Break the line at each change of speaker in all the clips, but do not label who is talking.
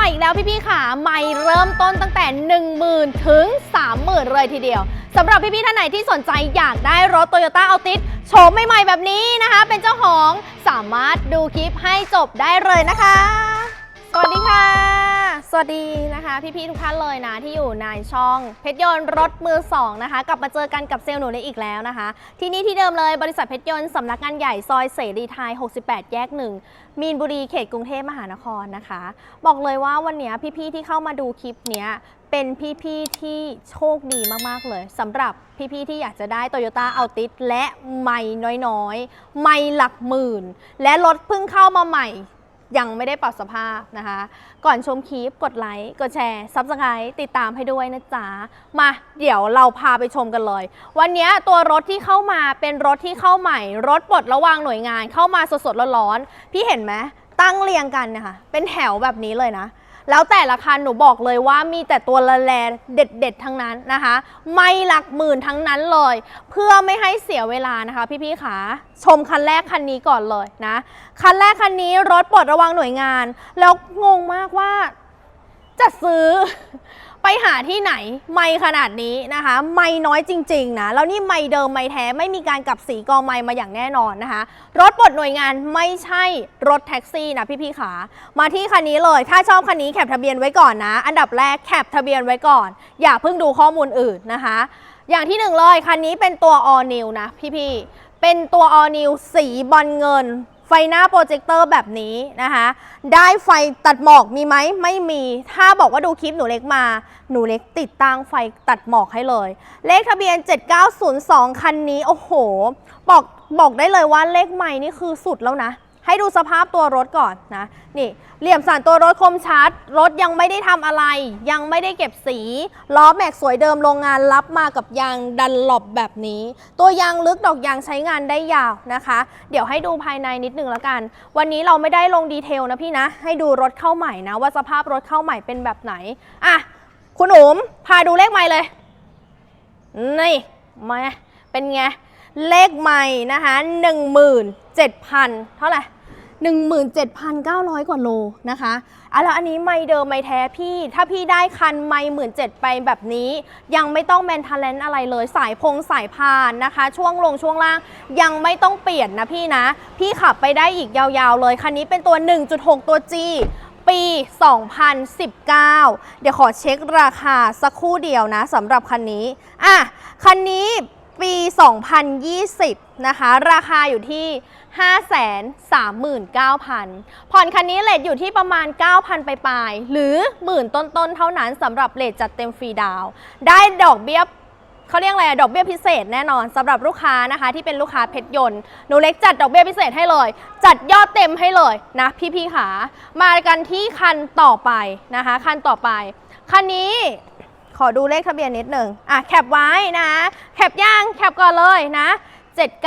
ม่อีกแล้วพี่ๆค่ะใหม่เริ่มต้นตั้งแต่ 10,000 ถึง 30,000 เลยทีเดียวสำหรับพี่ๆท่านไหนที่สนใจอยากได้รถ Toyota Altis โฉมใหม่ๆแบบนี้นะคะ เป็นเจ้าของสามารถดูคลิปให้จบได้เลยนะคะ สวัสดีค่ะ สวัสดีนะคะ พี่ๆทุกท่านเลยนะที่อยู่ในช่อง เพชรยนต์รถมือสองนะคะ กลับมาเจอกันกับเซลล์หนูได้อีกแล้วนะคะ ที่นี่ที่เดิมเลยบริษัทเพชรยนต์สำนักงานใหญ่ซอยเสรีไทย 68 แยกหนึ่งมีนบุรีเขตกรุงเทพมหานครนะคะ บอกเลยว่าวันนี้พี่ๆที่เข้ามาดูคลิปเนี้ยเป็นพี่ ๆ ที่โชคดีมาก ๆ เลยสำหรับพี่ ๆ ที่อยากจะได้ Toyota Altis และไม่น้อย ๆ ไม่หลักหมื่น และรถเพิ่งเข้ามาใหม่ ยังไม่ได้ปรับสภาพนะคะ ก่อนชมคลิปกดไลค์ กดแชร์ซับสไครต์ติดตามให้ด้วยนะจ๊ะ มาเดี๋ยวเราพาไปชมกันเลย วันนี้ตัวรถที่เข้ามาเป็นรถที่เข้าใหม่ รถปลดระวางหน่วยงานเข้ามาสดๆร้อนๆพี่เห็นไหมตั้งเรียงกันนะคะเป็นแถวแบบนี้เลยนะ แล้วแต่ละคันหนูบอกเลยว่ามีแต่ตัวละแลเด็ดๆทั้งนั้นนะคะ ไม่หลักหมื่นทั้งนั้นเลย เพื่อไม่ให้เสียเวลานะคะพี่ๆขาชมคันแรกคันนี้ก่อนเลยนะคันแรกคันนี้รถปลดระวังหน่วยงาน แล้วงงมากว่าจะซื้อ ไปหาที่ไหนไม่ขนาดนี้นะคะ ไม่น้อยจริงๆนะแล้วนี่ไม่เดิมไม่แท้ไม่มีการกลับสีกอไม่มาอย่างแน่นอนนะคะ รถปลดหน่วยงานไม่ใช่รถแท็กซี่นะพี่ๆขามาที่คันนี้เลย ถ้าชอบคันนี้แคปทะเบียนไว้ก่อนนะ อันดับแรกแคปทะเบียนไว้ก่อน อย่าเพิ่งดูข้อมูลอื่นนะคะ อย่างที่หนึ่งเลยคันนี้เป็นตัว all new นะพี่ๆเป็นตัว all new สีบอลเงิน ไฟหน้าโปรเจคเตอร์แบบนี้นะคะ ได้ไฟตัดหมอกมีไหมไม่มี ถ้าบอกว่าดูคลิปหนูเล็กมา หนูเล็กติดตั้งไฟตัดหมอกให้เลย เลขทะเบียน 7902 คันนี้ โอ้โห บอกบอกได้เลยว่าเลขใหม่นี่คือสุดแล้วนะ ให้ดูสภาพตัวรถก่อนนะนี่เหลี่ยมสันตัวรถคมชัด รถยังไม่ได้ทำอะไร ยังไม่ได้เก็บสีล้อแม็กสวยเดิมโรงงานรับมากับยางดันหลบแบบนี้ ตัวยางลึกดอกยางใช้งานได้ยาวนะคะ เดี๋ยวให้ดูภายในนิดนึงแล้วกัน วันนี้เราไม่ได้ลงดีเทลนะพี่นะ ให้ดูรถเข้าใหม่นะ ว่าสภาพรถเข้าใหม่เป็นแบบไหนอะคุณอุ๋มพาดูเลขใหม่เลยนี่มาเป็นไง เลขใหม่นะคะ17,000 เท่าไหร่17,900 กว่าโลนะคะอะแล้วอันนี้ไม่เดิมไม่แท้พี่ ถ้าพี่ได้คันไม่หมื่นเจ็ดไปแบบนี้ ยังไม่ต้องแมนท a เลนอะไรเลย สายพงสายพานนะคะ ช่วงลงช่วงล่างยังไม่ต้องเปลี่ยนนะพี่นะ พี่ขับไปได้อีกยาวๆเลย คันนี้เป็นตัว 1.6 ตัว G ปี 2019 เดี๋ยวขอเช็คราคาสักครู่เดียวนะสำหรับคันนี้ อะ คัน 2020 นะคะ ราคาอยู่ที่ 539,000 ผ่อนคันนี้เลทอยู่ที่ประมาณ 9,000ไปลายหรือหมื่นต้นๆ เท่านั้นสำหรับเลทจัดเต็มฟรีดาว ได้ดอกเบี้ยเขาเรียกอะไรอะดอกเบี้ยพิเศษแน่นอนสำหรับลูกค้านะคะ ที่เป็นลูกค้าเพชรยนต์หนูเล็กจัดดอกเบี้ยพิเศษให้เลย จัดยอดเต็มให้เลยนะพี่ๆขามากันที่คันต่อไปนะคะ คันต่อไปคันนี้ ขอดูเลขทะเบียนนิดหนึ่งอะแคปไว้นะ แคปย่างแคปก่อนเลยนะ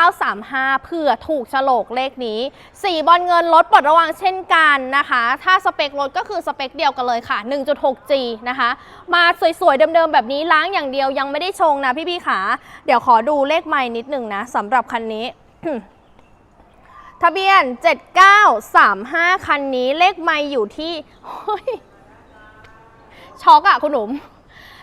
7935 เผื่อถูกฉลกเลขนี้ สีบอลเงินลดปลดระวังเช่นกันนะคะ ถ้าสเปครถก็คือสเปคเดียวกันเลยค่ะ 1.6G นะคะ มาสวยๆ เดิมๆ แบบนี้ล้างอย่างเดียวยังไม่ได้ชงนะพี่ๆขาเดี๋ยวขอดูเลขใหม่นิดหนึ่งนะสำหรับคันนี้ทะเบียน 7935 คันนี้เลขไม่อยู่ที่ช็อกอะคุณหนุ่ม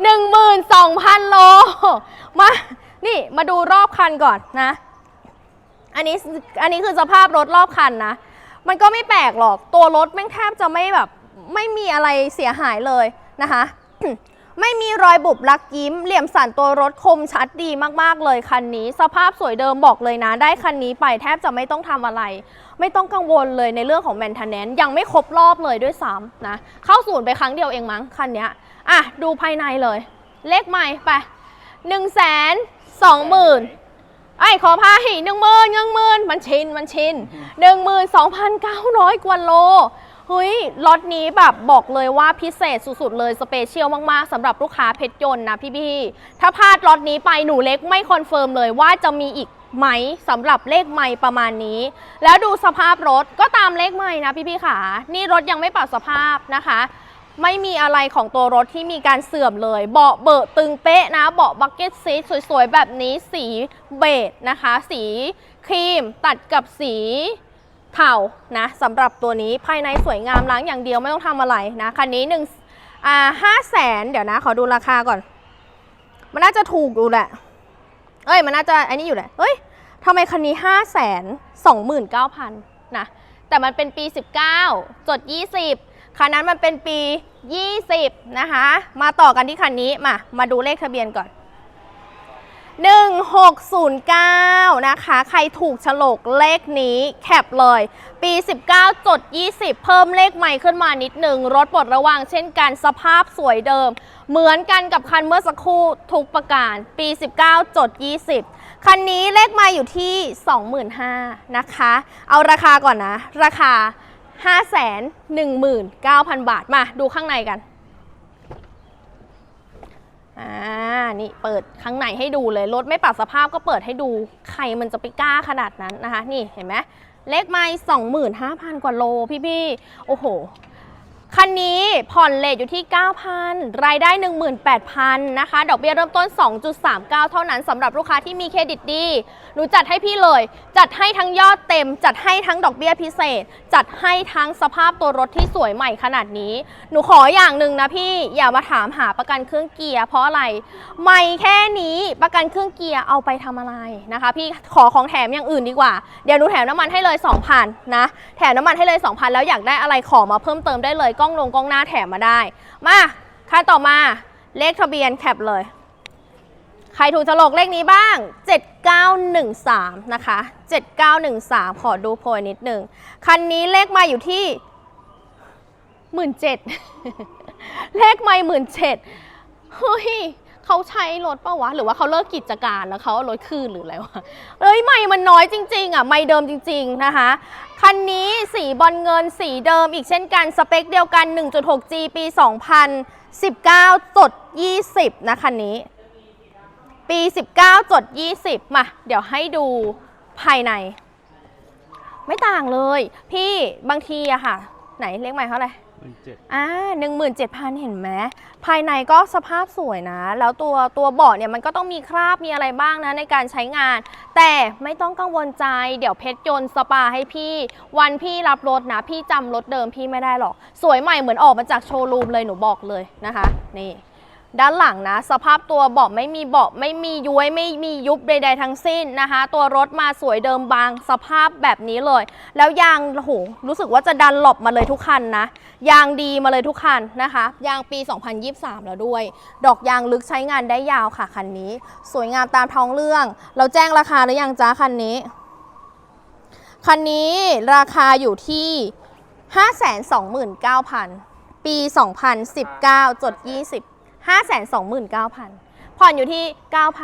12,000 โล มา นี่มาดูรอบคันก่อนนะ อันนี้ อันนี้คือสภาพรถรอบคันนะ มันก็ไม่แปลกหรอก ตัวรถแม่งแทบจะไม่แบบ ไม่มีอะไรเสียหายเลยนะคะ ไม่มีรอยบุบลักยิ้ม เหลี่ยมสันตัวรถคมชัดดีมากๆเลยคันนี้ สภาพสวยเดิมบอกเลยนะ ได้คันนี้ไปแทบจะไม่ต้องทำอะไร ไม่ต้องกังวลเลยในเรื่องของแมนเทนแนนยังไม่ครบรอบเลยด้วยซ้ำนะ เข้าศูนย์ไปครั้งเดียวเองมั้งคันนี้อะดูภายในเลย เลขใหม่ไปหนึ่งแสนสองหมื่นไอ้ขอพายหนึ่งหมื่นหนึ่งหมื่นมันชินมันชินหนึ่งหมื่นสองพันเก้าร้อยกว่าโล เฮ้ยล็อตนี้แบบบอกเลยว่าพิเศษสุดๆ เลยสเปเชียลมากๆสำหรับลูกค้าเพชรยนต์นะพี่ๆถ้าพลาดล็อตนี้ไปหนูเล็กไม่คอนเฟิร์มเลยว่าจะมีอีกไหมสำหรับเลขไม่ประมาณนี้ แล้วดูสภาพรถก็ตามเลขไม่นะพี่ๆค่ะนี่รถยังไม่ปรับสภาพนะคะ ไม่มีอะไรของตัวรถที่มีการเสื่อมเลย เบาะเบิกตึงเป๊ะนะ เบาะบักเก็ตซีทสวยๆ แบบนี้สีเบจนะคะ สีครีมตัดกับสี เทานะสำหรับตัวนี้ภายในสวยงามล้างอย่างเดียวไม่ต้องทำอะไรนะคันนี้หนึ่งอ่าห้าแสนเดี๋ยวนะ ขอดูราคาก่อน มันน่าจะถูกอยู่แหละ เอ้ย มันน่าจะอันนี้อยู่แหละเอ้ยทำไมคันนี้ห้าแสนสองหมื่นเก้าพันนะแต่มันเป็นปี 19 จด 20 คันนั้นมันเป็นปี 20 นะคะ มาต่อกันที่คันนี้ มา มาดูเลขทะเบียนก่อน 1609 นะคะ ใครถูกฉลกเลขนี้แคปเลย ปี 19 จด 20 เพิ่มเลขใหม่ขึ้นมานิดหนึ่ง รถปลดระวางเช่นกันสภาพสวยเดิม เหมือนกันกับคันเมื่อสักครู่ทุกประการ ปี 19 จด 20 คันนี้เลขใหม่อยู่ที่ 25,000นะคะ เอาราคาก่อนนะ ราคา 519,000 บาท มาดูข้างในกัน อ่า นี่เปิดข้างในให้ดูเลย รถไม่ปรับสภาพก็เปิดให้ดู ใครมันจะไปกล้าขนาดนั้นนะคะ นี่เห็นไหมเลขไม่25,000 กว่าโลพี่พี่โอ้โห คันนี้ผ่อนเลทอยู่ที่ 9,000 รายได้ 18,000 นะคะ ดอกเบี้ยเริ่มต้น 2.39 เท่านั้นสำหรับลูกค้าที่มีเครดิตดี หนูจัดให้พี่เลย จัดให้ทั้งยอดเต็ม จัดให้ทั้งดอกเบี้ยพิเศษ จัดให้ทั้งสภาพตัวรถที่สวยใหม่ขนาดนี้ หนูขออย่างหนึ่งนะพี่ อย่ามาถามหาประกันเครื่องเกียร์เพราะอะไรใหม่แค่นี้ประกันเครื่องเกียร์เอาไปทำอะไรนะคะ พี่ขอของแถมอย่างอื่นดีกว่า เดี๋ยวหนูแถมน้ำมันให้เลย 2,000นะ แถมน้ำมันให้เลย 2,000 แล้วอยากได้อะไรขอมาเพิ่มเติมได้เลยกล้องลงกล้องหน้าแถมมาได้ มาคันต่อมาเลขทะเบียนแคปเลย ใครถูกฉลกเลขนี้บ้าง 7913 นะคะ 7913 ขอดูโพยนิดหนึ่ง คันนี้เลขมาอยู่ที่ 17,000 เลขไม่หมื่นเจ็ดเฮ้ย เขาใช้รถปะวะ หรือว่าเขาเลิกกิจการแล้วเขาเอารถคืนหรืออะไรวะเอ้ยไม่มันน้อยจริง ๆ อะ ไม่เดิมจริง ๆ นะคะ คันนี้สีบอลเงินสีเดิมอีกเช่นกัน สเปคเดียวกัน 1.6G ปี 2019จด20 นะคันนี้ ปี 19จด20 มา เดี๋ยวให้ดูภายใน ไม่ต่างเลย พี่บางทีอะค่ะ ไหนเลขใหม่เท่าไหร่
หมื่นเจ็ด
อ่าหนึ่งหมื่นเจ็ดพันเห็นไหมภายในก็สภาพสวยนะ แล้วตัวตัวเบาะเนี่ยมันก็ต้องมีคราบมีอะไรบ้างนะในการใช้งาน แต่ไม่ต้องกังวลใจ เดี๋ยวเพชรยนต์สปาให้พี่ วันพี่รับรถนะ พี่จำรถเดิมพี่ไม่ได้หรอก สวยใหม่เหมือนออกมาจากโชว์รูมเลยหนูบอกเลยนะคะ นี่ ด้านหลังนะ สภาพตัวเบาะไม่มีเบาะไม่มีย้วยไม่มียุบใดๆทั้งสิ้นนะคะ ตัวรถมาสวยเดิมบางสภาพแบบนี้เลย แล้วยางโอ้โหรู้สึกว่าจะดันหลบมาเลยทุกคันนะ ยางดีมาเลยทุกคันนะคะ ยางปี 2023 แล้วด้วย ดอกยางลึกใช้งานได้ยาวค่ะคันนี้ สวยงามตามท้องเรื่อง เราแจ้งราคาหรือยังจ้าคันนี้ คันนี้ราคาอยู่ที่ 529,000 ปี 2019 จด 20 529,000 ผ่อนอยู่ที่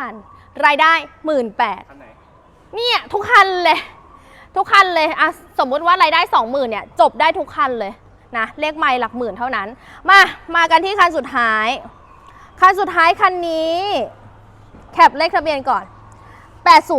9,000 รายได้ 18,000
คันไหน
เนี่ยทุกคันเลย ทุกคันเลยอะสมมุติว่ารายได้ 20,000เนี่ยจบได้ทุกคันเลยนะเลขไม่หลักหมื่นเท่านั้น มามากันที่คันสุดท้าย คันสุดท้ายคันนี้ แคปเลขทะเบียนก่อน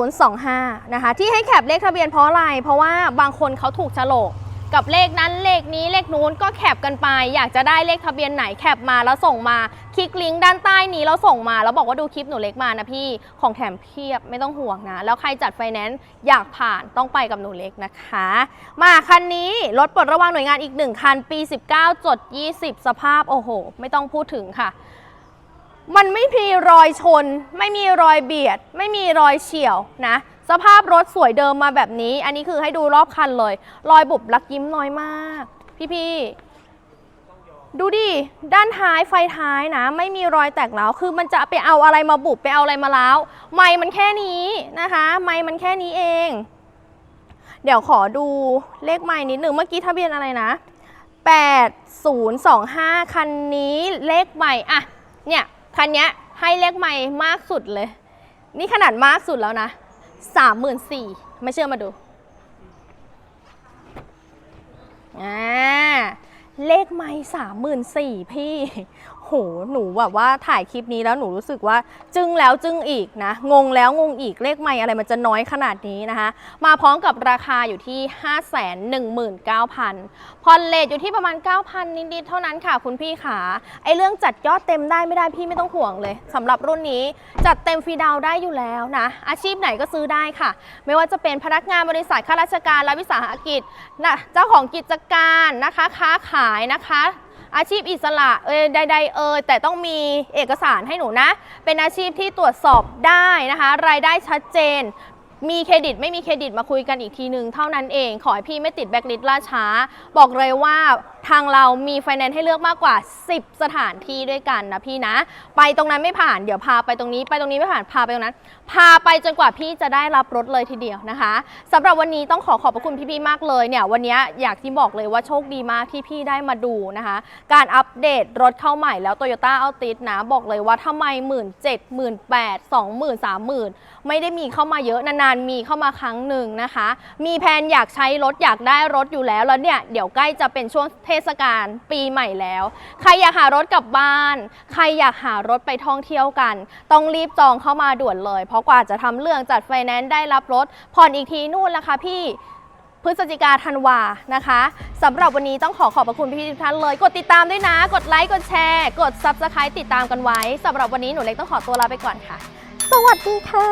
8025 นะคะที่ให้แคปเลขทะเบียนเพราะอะไร เพราะว่าบางคนเขาถูกโฉลก กับเลขนั้นเลขนี้เลขนู้นก็แคปกันไป อยากจะได้เลขทะเบียนไหนแคปมาแล้วส่งมา คลิกลิงก์ด้านใต้นี้แล้วส่งมา แล้วบอกว่าดูคลิปหนูเล็กมานะพี่ของแถมเพียบไม่ต้องห่วงนะ แล้วใครจัดไฟแนนซ์อยากผ่านต้องไปกับหนูเล็กนะคะ มาคันนี้รถปลดระวางหน่วยงานอีกหนึ่งคันปี 19จด20 สภาพโอ้โห ไม่ต้องพูดถึงค่ะมันไม่มีรอยชน ไม่มีรอยเบียด ไม่มีรอยเฉียวนะ สภาพรถสวยเดิมมาแบบนี้ อันนี้คือให้ดูรอบคันเลย รอยบุบลักยิ้มน้อยมาก พี่ๆ ดูดิ ด้านท้ายไฟท้ายนะ ไม่มีรอยแตกร้ว คือมันจะไปเอาอะไรมาบุบไปเอาอะไรมาแล้ว ไม่มันแค่นี้นะคะ ไม่มันแค่นี้เอง เดี๋ยวขอดูเลขไม่นิดหนึ่งเมื่อกี้ทะเบียนอะไรนะ 8025 คันนี้เลขใหม่อะเนี่ยคันนี้ให้เลขใหม่มากสุดเลย นี่ขนาดมากสุดแล้วนะ สามหมื่นสี่ไม่เชื่อมาดูอ่าเลขไม้สามหมื่นสี่พี่ โหหนูแบบว่าถ่ายคลิปนี้แล้วหนูรู้สึกว่าจึ้งแล้วจึ้งอีกนะ งงแล้วงงอีกเลขไม่อะไรมันจะน้อยขนาดนี้นะคะ มาพร้อมกับราคาอยู่ที่ 5 1 9 0 0 0ผ่อนเลทอยู่ที่ประมาณ 9,000 นิดๆเท่านั้นค่ะคุณพี่ขาไอเรื่องจัดยอดเต็มได้ไม่ได้พี่ไม่ต้องห่วงเลยสำหรับรุ่นนี้จัดเต็มฟรีดาวได้อยู่แล้วนะ อาชีพไหนก็ซื้อได้ค่ะ ไม่ว่าจะเป็นพนักงานบริษัทข้าราชการและวิสาหกิจนะเจ้าของกิจการนะคะ ค้าขายนะคะ อาชีพอิสระเอยใด ๆ เอยแต่ต้องมีเอกสารให้หนูนะ เป็นอาชีพที่ตรวจสอบได้นะคะ รายได้ชัดเจน มีเครดิตไม่มีเครดิตมาคุยกันอีกทีหนึ่งเท่านั้นเอง ขอให้พี่ไม่ติดแบ็กลิสต์ล่าช้า บอกเลยว่า ทางเรามีไฟแนนซ์ให้เลือกมากกว่า 10 สถานที่ด้วยกันนะพี่นะ ไปตรงนั้นไม่ผ่านเดี๋ยวพาไปตรงนี้ ไปตรงนี้ไม่ผ่านพาไปตรงนั้น พาไปจนกว่าพี่จะได้รับรถเลยทีเดียวนะคะสำหรับวันนี้ต้องขอขอบพระคุณพี่ๆมากเลยเนี่ยวันนี้อยากที่บอกเลยว่าโชคดีมากที่พี่ได้มาดูนะคะ การอัปเดตรถเข้าใหม่แล้ว Toyota a l t i s นะบอกเลยว่าทำไม1 7 0 0 0 0 1 8 0 0 0 20,000 30,000ไม่ได้มีเข้ามาเยอะนานๆมีเข้ามาครั้งหนึ่งนะคะ มีแผนอยากใช้รถอยากได้รถอยู่แล้วแล้วเนี่ยเดี๋ยวใกล้จะเป็นช่วงเทศกาลปีใหม่แล้ว ใครอยากหารถกลับบ้าน ใครอยากหารถไปท่องเที่ยวกัน ต้องรีบจองเข้ามาด่วนเลย เพราะกว่าจะทำเรื่องจัดไฟแนนซ์ได้รับรถ ผ่อนอีกทีนู่นละค่ะพี่พฤศจิกาธันวานะคะสำหรับวันนี้ต้องขอขอบพระคุณพี่ทุกท่านเลย กดติดตามด้วยนะ กดไลค์กดแชร์ กด Subscribe ติดตามกันไว้สำหรับวันนี้หนูเล็กต้องขอตัวลาไปก่อนค่ะ สวัสดีค่ะ